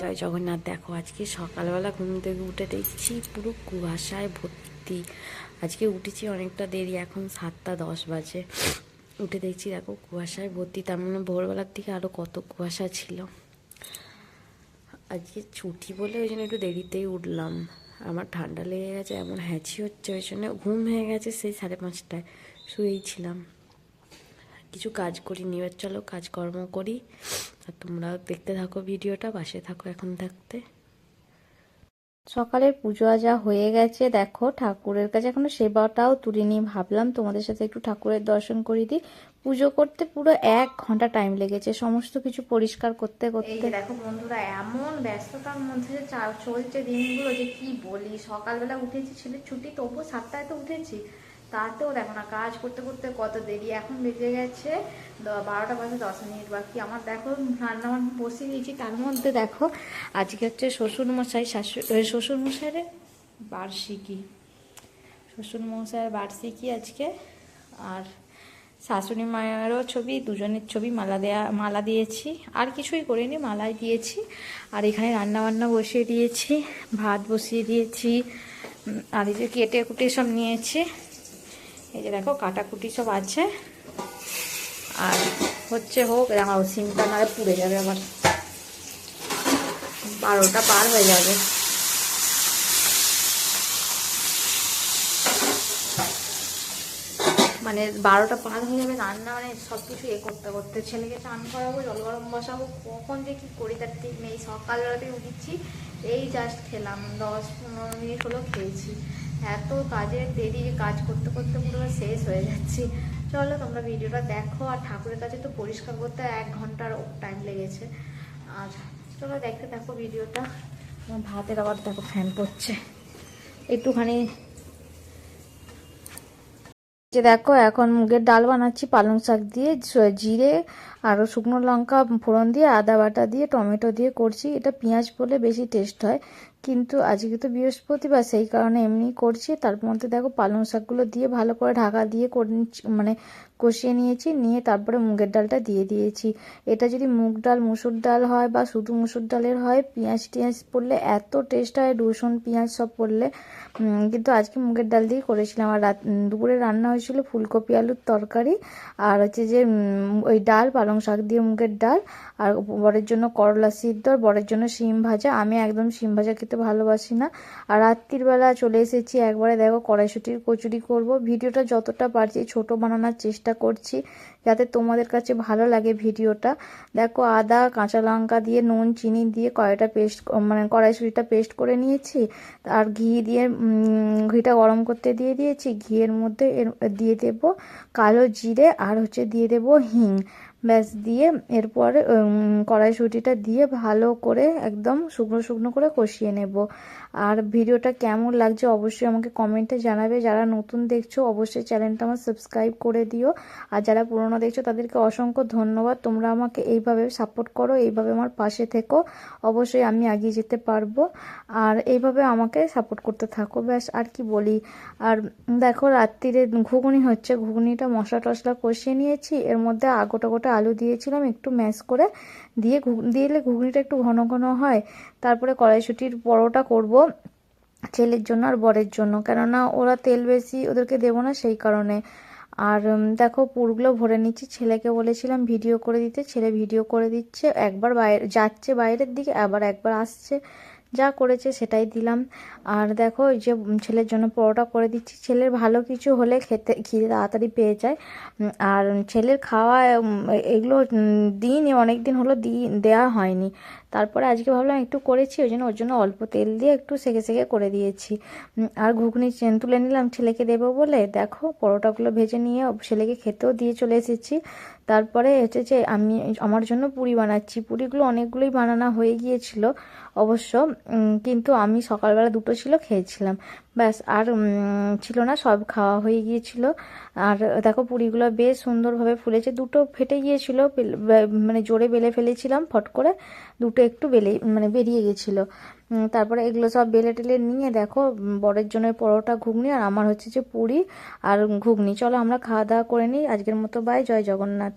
জয় জগন্নাথ, দেখো আজকে সকালবেলা ঘুম থেকে উঠে দেখছি পুরো কুয়াশায় ভর্তি। আজকে উঠেছি অনেকটা দেরি, এখন সাতটা দশ বাজে। উঠে দেখছি দেখো কুয়াশায় ভর্তি, তার মানে ভোরবেলার দিকে আরও কত কুয়াশা ছিল। আজকে ছুটি বলে ওই জন্য একটু দেরিতেই উঠলাম। আমার ঠান্ডা লেগে গেছে, এমন হ্যাঁচি হচ্ছে, ওই জন্য ঘুম হয়ে গেছে, সেই সাড়ে পাঁচটায় শুয়েই ছিলাম। কিছু কাজ করিনি, এবার চলো কাজকর্ম করি। আর তোমরা দেখতে থাকো ভিডিওটা বাসে থাকো এখন থাকতে। সকালের পুজো আজা হয়ে গেছে দেখো ঠাকুরের কাছে এখনও সেবাটাও তুলে তুলিনি। ভাবলাম তোমাদের সাথে একটু ঠাকুরের দর্শন করে দিই। পুজো করতে পুরো এক ঘণ্টা টাইম লেগেছে সমস্ত কিছু পরিষ্কার করতে করতে। দেখো বন্ধুরা এমন ব্যস্ততার মধ্যে চলছে দিনগুলো যে কি বলি? সকালবেলা উঠেছি ছেলে ছুটি তবুও সাতটায় তো উঠেছি। তাতেও দেখো না, কাজ করতে করতে কত দেরি। এখন বেজে গেছে বারোটা বাজে দশ মিনিট বাকি। আমার দেখো, রান্না বান্না বসিয়ে দিয়েছি। তার মধ্যে দেখো, আজকে হচ্ছে শ্বশুর মশাই শাশু শ্বশুর মশাইয়ের বার্ষিকী। শ্বশুর মশাইয়ের বার্ষিকী আজকে। আর শাশুড়ি মায়েরও ছবি, দুজনের ছবি মালা দেয়া, মালা দিয়েছি। আর কিছুই করিনি, মালাই দিয়েছি। আর এখানে রান্না বান্না বসিয়ে দিয়েছি, ভাত বসিয়ে দিয়েছি। আর এই যে কেটে কুটে সব নিয়েছি। এই যে দেখো, কাটাকুটি সব আছে। আর হচ্ছে হোক আমার সিমটা নাহলে পুড়ে যাবে আবার। বারোটা পার হয়ে যাবে। মানে বারোটা পার হয়ে যাবে, রান্না মানে সব কিছু এ করতে করতে। ছেলেকে চান করাবো, জল গরম বসাবো, কখন যে কি করি তার ঠিক নেই। সকালবেলাতে উঠেছি, এই জাস্ট খেলাম। দশ পনেরো মিনিট হলো খেয়েছি। এত কাজের দেরি, কাজ করতে করতে পুরো শেষ হয়ে যাচ্ছি। চলো তোমরা ভিডিওটা দেখো, আর ঠাকুরের কাছে তো পরিষ্কার করতে এক ঘণ্টার টাইম লেগেছে। আর চলো দেখতে থাকো ভিডিওটা। আমার ভাতের আবার দেখো ফ্যান পড়ছে একটুখানি যে দেখো, এখন মুগের ডাল বানাচ্ছি, পালং শাক দিয়ে জিরে আরও শুকনো লঙ্কা ফোড়ন দিয়ে, আদা বাটা দিয়ে, টমেটো দিয়ে করছি। এটা পেঁয়াজ বলে বেশি টেস্ট হয়। কিন্তু আজকে তো বৃহস্পতিবার, সেই কারণে এমনি করছি। তার মধ্যে দেখো পালং শাকগুলো দিয়ে ভালো করে ঢাকা দিয়ে মানে কষিয়ে নিয়েছি, নিয়ে তারপরে মুগের ডালটা দিয়ে দিয়েছি। এটা যদি মুগ ডাল, মুসুর ডাল হয় বা শুধু মুসুর ডালের হয়, পেঁয়াজ টিয়াজ পড়লে এত টেস্ট হয়, রসুন, পেঁয়াজ সব পড়লে কিন্তু আজকে মুগের ডাল দিয়ে করেছিলাম। আর রাত দুপুরে রান্না হয়েছিল ফুলকপি আলুর তরকারি আর হচ্ছে যে ওই ডাল, পালং শাক দিয়ে মুগের ডাল আর বরের জন্য করলা সিদ্ধ আর বরের জন্য শিম ভাজা। আমি একদম শিম ভাজা খেতে ভালোবাসি না। আর রাত্রির বেলা চলে এসেছি, একবারে দেখো কড়াইশুটির কচুরি করব। ভিডিওটা যতটা পারছি ছোট বানানোর চেষ্টা করছি যাতে তোমাদের কাছে ভালো লাগে ভিডিওটা। দেখো আদা, কাঁচা লঙ্কা দিয়ে, নুন, চিনি দিয়ে কয়টা পেস্ট মানে কড়াইশুটিটা পেস্ট করে নিয়েছি। আর ঘি দিয়ে ঘিটা গরম করতে দিয়ে দিয়েছি। ঘিয়ের মধ্যে দিয়ে দেব কালো জিরে আর হচ্ছে দিয়ে দেব হিং। ব্যাস দিয়ে এরপরে কড়াইশুঁটিটা দিয়ে ভালো করে একদম শুকনো শুকনো করে কষিয়ে নেব। আর ভিডিওটা কেমন লাগছে অবশ্যই আমাকে কমেন্টে জানাবে। যারা নতুন দেখছ, অবশ্যই চ্যানেলটা আমার সাবস্ক্রাইব করে দিও। আর যারা পুরনো দেখছ, তাদেরকে অসংখ্য ধন্যবাদ। তোমরা আমাকে এইভাবে সাপোর্ট করো, এইভাবে আমার পাশে থেকো। অবশ্যই আমি এগিয়ে যেতে পারব। আর এইভাবে আমাকে সাপোর্ট করতে থাকো, ব্যাস। আর কি বলি? আর দেখো, রাত্রিরে ঘুগনি হচ্ছে। ঘুগনিটা মশলা টশলা কষিয়ে নিয়েছি। এর মধ্যে আ- গোটা গোটা আলু দিয়েছিলাম একটু ম্যাশ করে। দিয়ে দিলে ঘুগনিটা একটু ঘন ঘন হয়। তারপরে কড়াইশুটির পরোটা করব ছেলের জন্য আর বরের জন্য। কেননা ওরা তেল বেশি ওদেরকে দেবো না সেই কারণে। আর দেখো পুরগুলো ভরে নিচ্ছি। ছেলেকে বলেছিলাম ভিডিও করে দিতে। ছেলে ভিডিও করে দিচ্ছে। একবার বাইরে, যাচ্ছে বাইরের দিকে, আবার একবার আসছে। যা করেছে সেটাই দিলাম। আর দেখো ওই যে ছেলের জন্য পরোটা করে দিচ্ছি। ছেলের ভালো কিছু হলে খেতে, খিদে তাড়াতাড়ি পেয়ে যায়। আর ছেলের খাওয়া এগুলো দিনই অনেক দিন হলো দিই দেওয়া হয়নি। তারপরে আজকে ভাবলাম একটু করেছি, ওই জন্য ওর জন্য অল্প তেল দিয়ে একটু সেকে সেকে করে দিয়েছি। আর ঘুগনি চেন তুলে নিলাম ছেলেকে দেবো বলে। দেখো পরোটাগুলো ভেজে নিয়ে ছেলেকে খেতেও দিয়ে চলে এসেছি। তারপরে হচ্ছে যে আমি আমার জন্য পুরি বানাচ্ছি। পুরিগুলো অনেকগুলোই বানানো হয়ে গিয়েছিল অবশ্য কিন্তু আমি সকালবেলা দুটো ছিল খেয়েছিলাম। ব্যাস, আর ছিল না, সব খাওয়া হয়ে গিয়েছিল। আর দেখো পুরিগুলো বেশ সুন্দরভাবে ফুলেছে। দুটো ফেটে গিয়েছিল মানে জোরে বেলে ফেলেছিলাম ফট করে। দুটো একটু বেলে মানে বেরিয়ে গেছিল তারপরে এগুলো সব বেলে টেলে নিয়ে দেখো বরের জন্য পরোটা, ঘুগনি আর আমার হচ্ছে যে পুরি আর ঘুগনি। চলো আমরা খাওয়া দাওয়া করে নিই। আজকের মতো বাই জয় জগন্নাথ।